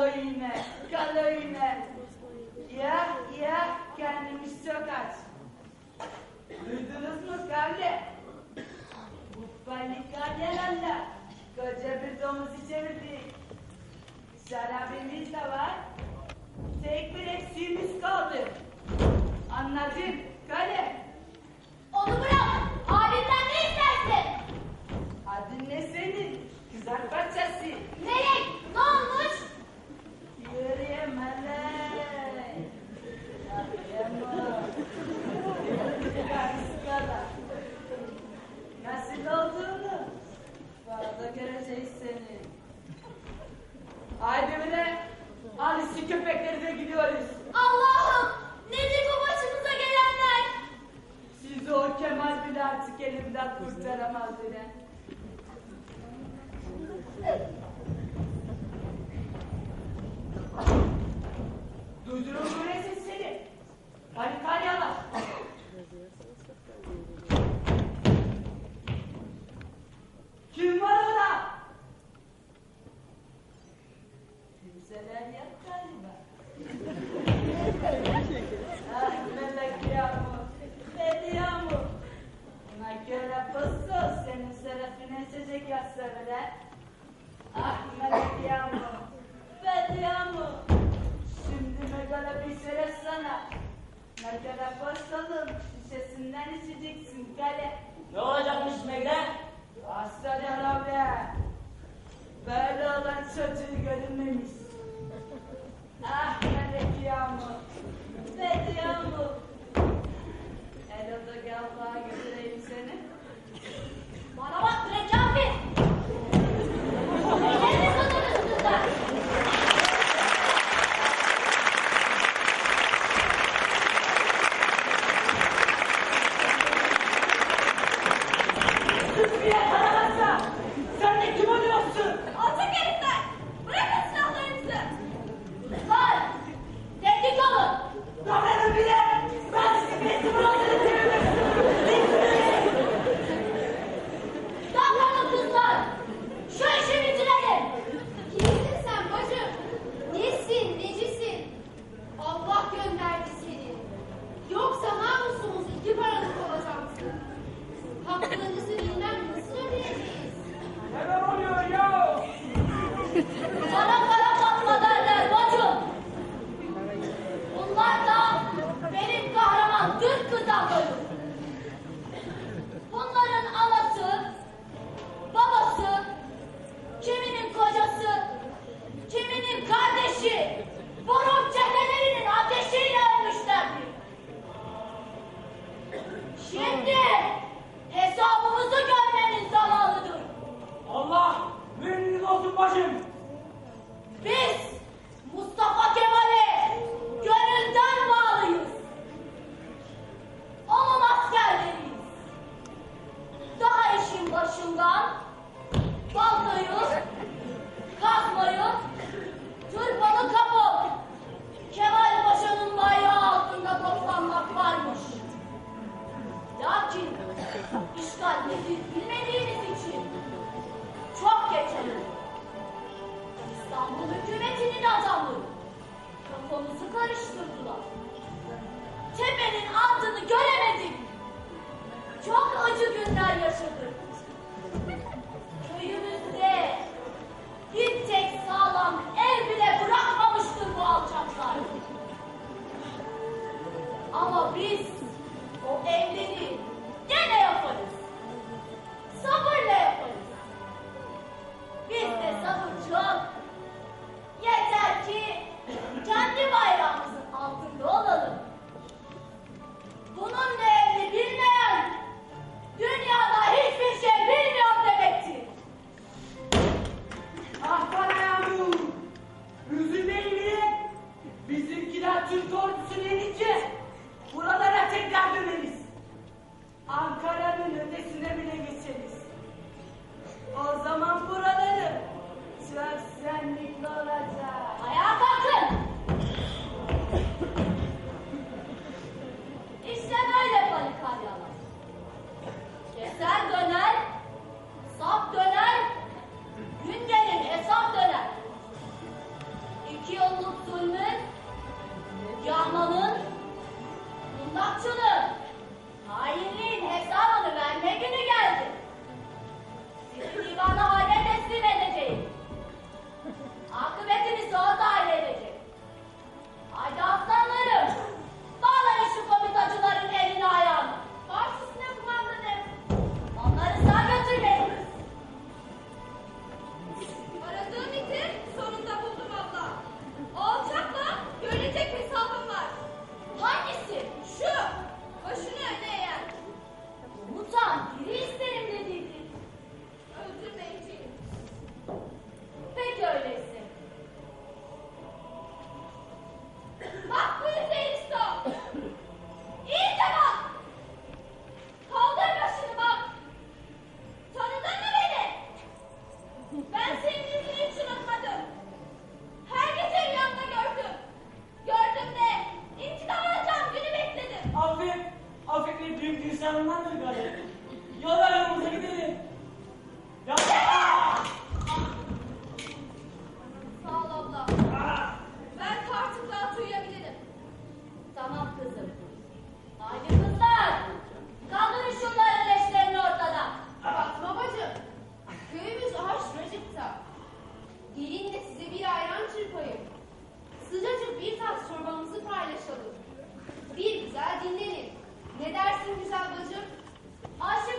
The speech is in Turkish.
Kaloyine, kaloyine. Ya, ya, kendimiz çok aç. Duydunuz mu Kavli? Bu panikler gelenler. Koca bir domuzu çevirdik. Şarabimiz de var. Tek bir eksiğimiz kaldı. Anladım. Kale. kurtaramaz bile. Mekere basalım, şişesinden içeceksin kale. Ne olacakmış Mekere? Aslan abi. Böyle olan çocuğu görünmemiş. ah melek yağmur. Ne diyor? What? Türk ordusunu yenince buralara tekrar döneriz. Ankara'nın ötesine bile geçeriz. O zaman buraları söz senlikli olacak. Ayağa kalkın! işte böyle balikaryalar. Keser döner, sap döner, gün gelir hesap döner. İki yolluk zulmü Canlının, kundakçının, hainliğin, yaşalım. Bir güzel dinlenin. Ne dersin güzel bacım? Ayşe